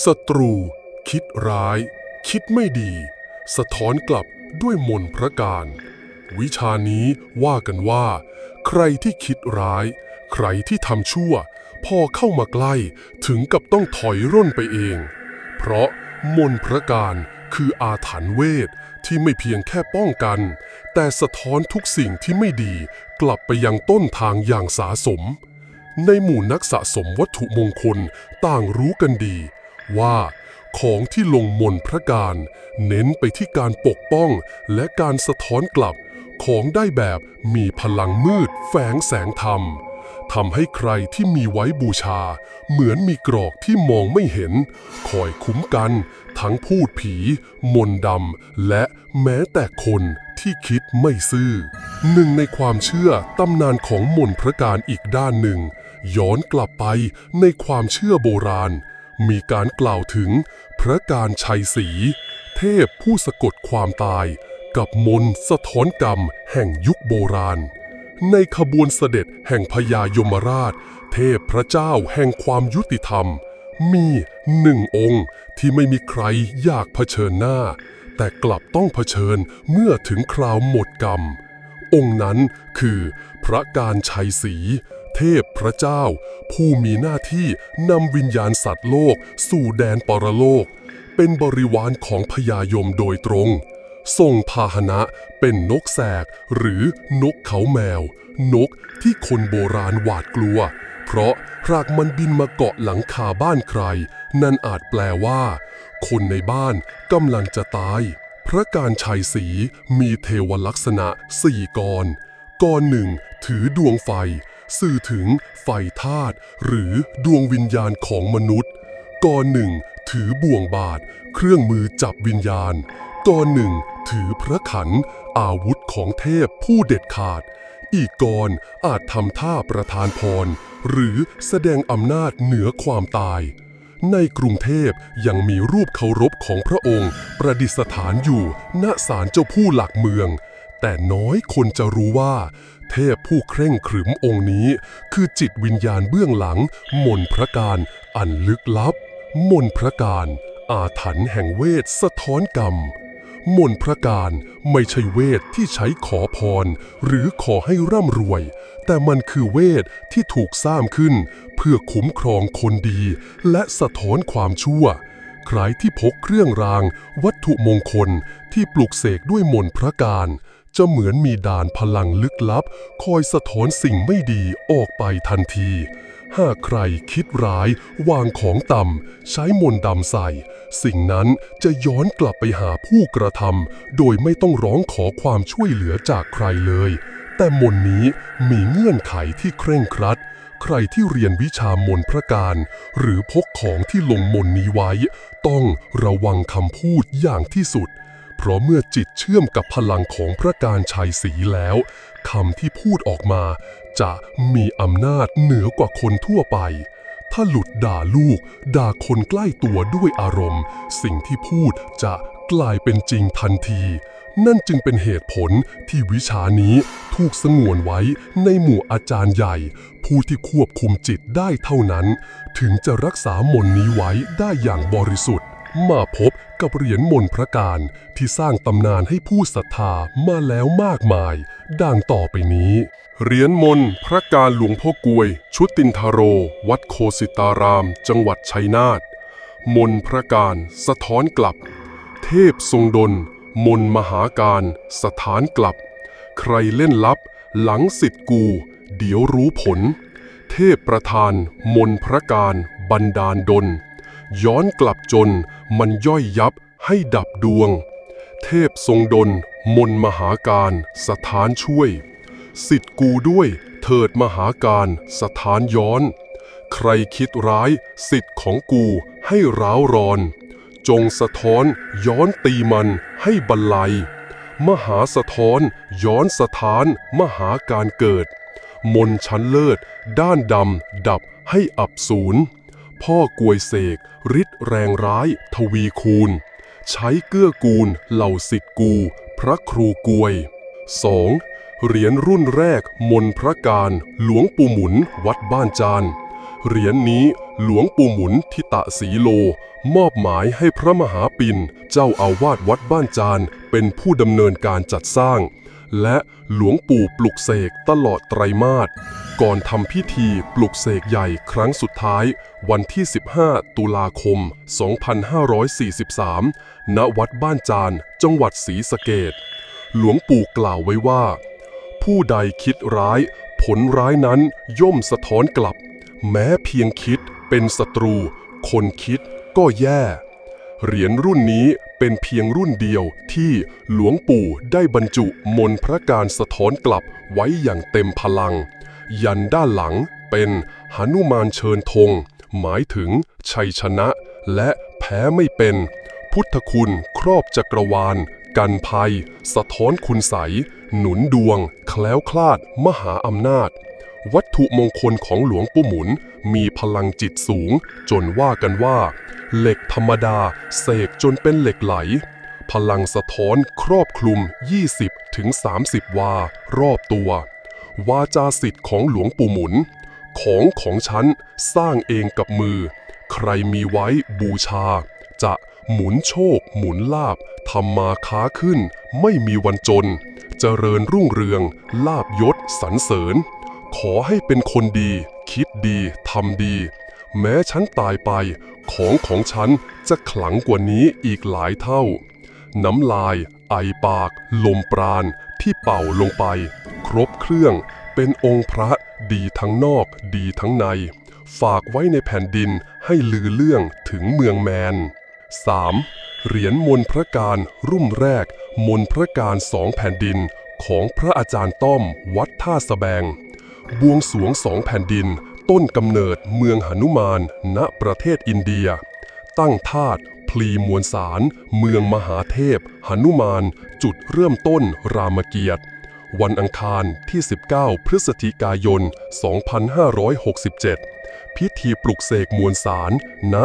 ศัตรู คิดร้าย คิดไม่ดี สะท้อนกลับด้วยมนพระการ วิชานี้ว่ากันว่า ใครที่คิดร้าย ใครที่ทำชั่ว พอเข้ามาใกล้ถึงกับต้องถอยร่นไปเอง เพราะมนพระการคืออาถรรพ์เวทที่ไม่เพียงแค่ป้องกัน แต่สะท้อนทุกสิ่งที่ไม่ดีกลับไปยังต้นทางอย่างสาสม ในหมู่นักสะสมวัตถุมงคลต่างรู้กันดี ว่าของที่ลงมนพระการ เน้นไปที่การปกป้องและการสะท้อนกลับ ของได้แบบมีพลังมืดแฝงแสงธรรมทำให้ใครที่มีไว้บูชา เหมือนมีกรอกที่มองไม่เห็น คอยคุ้มกัน ทั้งพูดผี มนดำและแม้แต่คนที่คิดไม่ซื่อ หนึ่งในความเชื่อตำนานของมนพระการอีกด้านหนึ่ง ย้อนกลับไปในความเชื่อโบราณ มีการกล่าวถึงพระการชัยศรีเทพผู้สะกดความตายกับมนสะท้อนกรรมแห่งยุคโบราณ ในขบวนเสด็จแห่งพญายมราช เทพพระเจ้าแห่งความยุติธรรม มีหนึ่งองค์ที่ไม่มีใครอยากเผชิญหน้า แต่กลับต้องเผชิญเมื่อถึงคราวหมดกรรม องค์นั้นคือพระการชัยศรี เทพพระเจ้า ผู้มีหน้าที่นำวิญญาณสัตว์โลก สู่แดนปรโลก เป็นบริวารของพญายมโดยตรงทรงพาหนะเป็นนกแสกหรือนกเขาแมว นกที่คนโบราณหวาดกลัว เพราะหากมันบินมาเกาะหลังคาบ้านใคร นั่นอาจแปลว่า คนในบ้านกำลังจะตาย พระการชัยศรีมีเทวลักษณะสี่กรกรหนึ่งถือดวงไฟ สื่อถึงไฟธาตุหรือดวงวิญญาณของมนุษย์กรหนึ่งถือบ่วงบาทเครื่องมือจับวิญญาณกรหนึ่งถือพระขัน อาวุธของเทพผู้เด็ดขาด อีกกรอาจทำท่าประทานพร หรือแสดงอำนาจเหนือความตาย ในกรุงเทพยังมีรูปเคารพของพระองค์ ประดิษฐานอยู่ณศาลเจ้าผู้หลักเมือง แต่น้อยคนจะรู้ว่า เทพผู้เคร่งขรึมองค์นี้ คือจิตวิญญาณเบื้องหลัง มนพระการอันลึกลับ มนพระการ อาถรรพ์แห่งเวทสะท้อนกรรม มนพระการไม่ใช่เวทที่ใช้ขอพร หรือขอให้ร่ำรวย แต่มันคือเวทที่ถูกสร้างขึ้น เพื่อคุ้มครองคนดี และสะท้อนความชั่วใครที่พกเครื่องราง วัตถุมงคลที่ปลุกเสกด้วยมนต์พระการ จะเหมือนมีด่านพลังลึกลับ คอยสะท้อนสิ่งไม่ดีออกไปทันที หากใครคิดร้าย วางของต่ำ ใช้มนต์ดำใส่ สิ่งนั้นจะย้อนกลับไปหาผู้กระทำโดยไม่ต้องร้องขอความช่วยเหลือจากใครเลย แต่มนนี้มีเงื่อนไขที่เคร่งครัดใครที่เรียนวิชามนพระการ หรือพกของที่ลงมนนี้ไว้ ต้องระวังคำพูดอย่างที่สุด เพราะเมื่อจิตเชื่อมกับพลังของพระการชัยศรีแล้วคำที่พูดออกมา จะมีอำนาจเหนือกว่าคนทั่วไป ถ้าหลุดด่าลูก ด่าคนใกล้ตัวด้วยอารมณ์ สิ่งที่พูดจะกลายเป็นจริงทันที นั่นจึงเป็นเหตุผลที่วิชานี้ถูกสงวนไว้ในหมู่อาจารย์ใหญ่ ผู้ที่ควบคุมจิตได้เท่านั้น ถึงจะรักษามนนี้ไว้ได้อย่างบริสุทธิ์ มาพบกับเหรียญมนพระการที่สร้างตำนานให้ผู้ศรัทธามาแล้วมากมาย ดังต่อไปนี้ เหรียญมนพระการหลวงพ่อกวย ชุตินทโร วัดโคสิตาราม จังหวัดชัยนาทมนพระการสะท้อนกลับ เทพทรงดล มนมหาการสถานกลับ ใครเล่นลับ หลังสิทธิ์กู เดี๋ยวรู้ผล เทพประธาน มนพระการ บันดาลดลย้อนกลับจน มันย่อยยับให้ดับดวง เทพทรงดล มนมหาการ สถานช่วย สิทธิ์กูด้วย เถิดมหาการ สถานย้อน ใครคิดร้าย สิทธิ์ของกูให้ร้าวรอน จงสะท้อนย้อนตีมันให้บรรลัย มหาสะท้อนย้อนสถานมหาการเกิด มนชั้นเลิศ ด้านดำดับให้อับสูญ พ่อกวยเสกฤทธิ์แรงร้าย ทวีคูณ ใช้เกื้อกูล เหล่าสิทธิ์กู พระครูกวย 2. เหรียญรุ่นแรกมนพระการ หลวงปู่หมุนวัดบ้านจานเหรียญนี้หลวงปู่หมุนทิตะสีโล มอบหมายให้พระมหาปินเจ้าอาวาสวัดบ้านจานเป็นผู้ดำเนินการจัดสร้าง และหลวงปู่ปลุกเสกตลอดไตรมาส ก่อนทำพิธีปลุกเสกใหญ่ครั้งสุดท้ายวันที่ 15 ตุลาคม 2543 ณ วัดบ้านจาน จังหวัดศรีสะเกดหลวงปู่กล่าวไว้ว่า ผู้ใดคิดร้าย ผลร้ายนั้นย่อมสะท้อนกลับ แม้เพียงคิดเป็นศัตรู คนคิดก็แย่ เหรียญรุ่นนี้เป็นเพียงรุ่นเดียวที่หลวงปู่ได้บรรจุมนพระการสะท้อนกลับไว้อย่างเต็มพลัง ยันด้านหลังเป็นหนุมานเชิญธง หมายถึงชัยชนะ และแพ้ไม่เป็น พุทธคุณครอบจักรวาล กันภัย สะท้อนคุณใส หนุนดวง แคล้วคลาด มหาอำนาจ วัตถุมงคลของหลวงปู่หมุน มีพลังจิตสูง จนว่ากันว่า เหล็กธรรมดา เสกจนเป็นเหล็กไหลพลังสะท้อนครอบคลุม 20ถึง30 วา รอบตัว วาจาสิทธิ์ของหลวงปู่หมุน ของของฉันสร้างเองกับมือ ใครมีไว้บูชา จะหมุนโชค หมุนลาบทำมาค้าขึ้น ไม่มีวันจน เจริญรุ่งเรือง ลาบยศสรรเสริญ ขอให้เป็นคนดี คิดดีทำดี แม้ฉันตายไป ของของฉันจะขลังกว่านี้อีกหลายเท่า น้ำลาย ไอปาก ลมปราณที่เป่าลงไป รบเครื่อง เป็นองค์พระดีทั้งนอกดีทั้งใน ฝากไว้ในแผ่นดินให้ลือเรื่องถึงเมืองแมน 3. เหรียญมนพระการรุ่มแรก มนพระการสองแผ่นดินของพระอาจารย์ต้อมวัดท่าสะแบง บวงสวงสองแผ่นดิน ต้นกำเนิดเมืองหนุมาน ณประเทศอินเดีย ตั้งธาตุพลีมวลสาร เมืองมหาเทพหนุมาน จุดเริ่มต้นรามเกียรติ วันอังคารที่ 19 พฤศจิกายน 2567 พิธีปลุกเสกมวลสาร ณ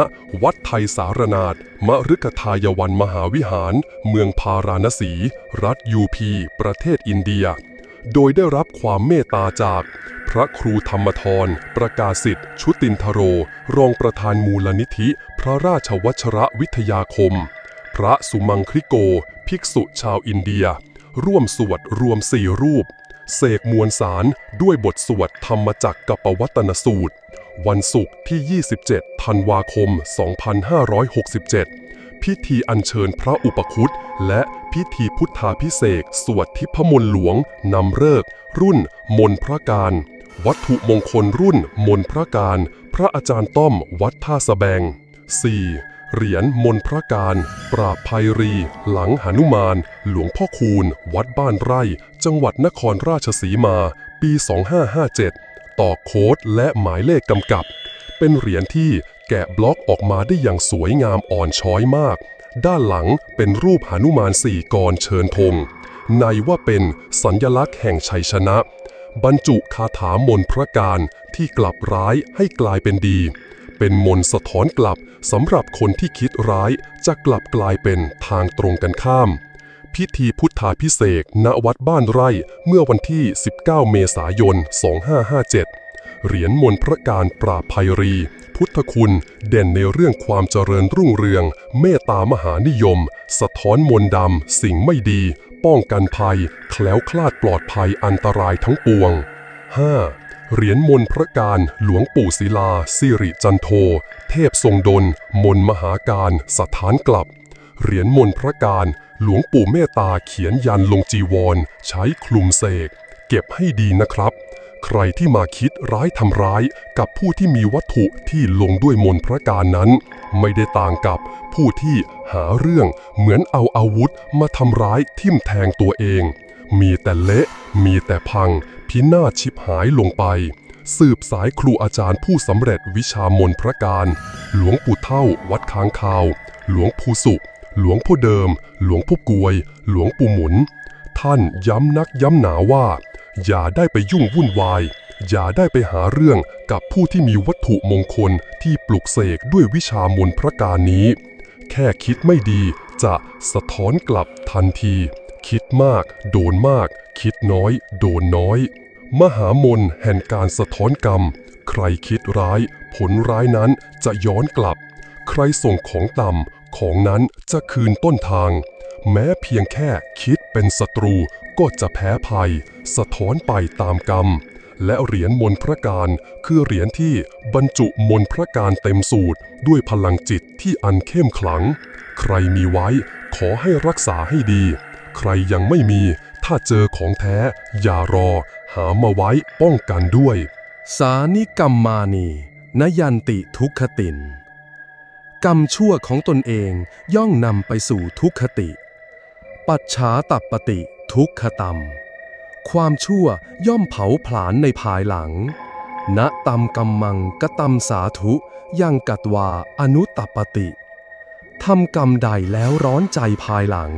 วัดไทยสารนาฏมฤคทายวันมหาวิหาร เมืองพาราณสี รัฐยูพี ประเทศอินเดีย โดยได้รับความเมตตาจาก พระครูธรรมทร ประกาศสิทธิ์ ชุตินทโร รองประธานมูลนิธิ พระราชวัชระวิทยาคม พระสุมังคริโก ภิกษุชาวอินเดีย ร่วมสวดรวมสี่รูป เสกมวลสารด้วยบทสวดธรรมจักรกับปวัตนสูตร วันศุกร์ที่ 27 ธันวาคม 2567 พิธีอัญเชิญพระอุปคุตและพิธีพุทธาพิเศษสวดทิพมนต์หลวงนำเลิก รุ่น มนพระการ วัตถุมงคลรุ่น มนพระการ พระอาจารย์ต้อมวัดท่าสะแบง 4. เหรียญมนพระการ ปราบภัยรี หลังหนุมาน หลวงพ่อคูณ วัดบ้านไร่ จังหวัดนครราชสีมา ปี 2557 ต่อโค้ดและหมายเลขกำกับ เป็นเหรียญที่แกะบล็อกออกมาได้อย่างสวยงามอ่อนช้อยมาก ด้านหลังเป็นรูปหนุมานสี่กรเชิญธง ในว่าเป็นสัญญลักษณ์แห่งชัยชนะ บรรจุคาถามนพระการที่กลับร้ายให้กลายเป็นดี เป็นมนต์สะท้อนกลับสำหรับคนที่คิดร้ายจะกลับกลายเป็นทางตรงกันข้าม พิธีพุทธาพิเศษณวัดบ้านไร่เมื่อวันที่ 19 เมษายน 2557 เหรียญมนต์พระการปราภัยรี พุทธคุณเด่นในเรื่องความเจริญรุ่งเรือง เมตตามหานิยม สะท้อนมนต์ดำสิ่งไม่ดี ป้องกันภัย แคล้วคลาดปลอดภัยอันตรายทั้งปวง 5. เหรียญมนพระการหลวงปู่ศิลา สิริจันโท เทพทรงดล มนมหาการสถานกลับ เหรียญมนพระการ หลวงปู่เมตตาเขียนยันลงจีวร ใช้คลุมเสก เก็บให้ดีนะครับ ใครที่มาคิดร้ายทำร้ายกับผู้ที่มีวัตถุที่ลงด้วยมนพระการนั้น ไม่ได้ต่างกับผู้ที่หาเรื่องเหมือนเอาอาวุธมาทำร้ายทิ่มแทงตัวเอง มีแต่เละ มีแต่พัง พินาศชิบหายลงไป สืบสายครูอาจารย์ผู้สำเร็จวิชามนพระการ หลวงปู่เท่า วัดค้างคาว หลวงปู่สุขหลวงพ่อเดิม หลวงพ่อกวย หลวงปู่หมุน ท่านย้ำนักย้ำหนาว่า อย่าได้ไปยุ่งวุ่นวาย อย่าได้ไปหาเรื่องกับผู้ที่มีวัตถุมงคลที่ปลุกเสกด้วยวิชามนพระการนี้ แค่คิดไม่ดีจะสะท้อนกลับทันที คิดมาก โดนมาก คิดน้อย โดนน้อย มหามนแห่งการสะท้อนกรรม ใครคิดร้าย ผลร้ายนั้นจะย้อนกลับ ใครส่งของต่ำของนั้นจะคืนต้นทาง แม้เพียงแค่คิดเป็นศัตรูก็จะแพ้ภัย สะท้อนไปตามกรรม และเหรียญมนต์พระการ คือเหรียญที่บรรจุมนต์พระการเต็มสูตร ด้วยพลังจิตที่อันเข้มขลัง ใครมีไว้ขอให้รักษาให้ดี ใครยังไม่มี ถ้าเจอของแท้ อย่ารอ หามาไว้ป้องกันด้วย สานิกรรมมานีนยันติทุกขติน กรรมชั่วของตนเองย่องนำไปสู่ทุกขติ ปัจฉาตับปติทุกขตัมความชั่วย่อมเผาผลาญในภายหลัง ณตัมกัมมังกตัมสาธุ ยังกัตวาอนุตตปติ ทำกรรมใดแล้วร้อนใจภายหลัง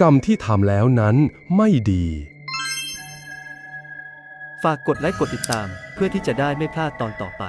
กรรมที่ทำแล้วนั้นไม่ดี ฝากกดไลค์กดติดตาม เพื่อที่จะได้ไม่พลาดตอนต่อไป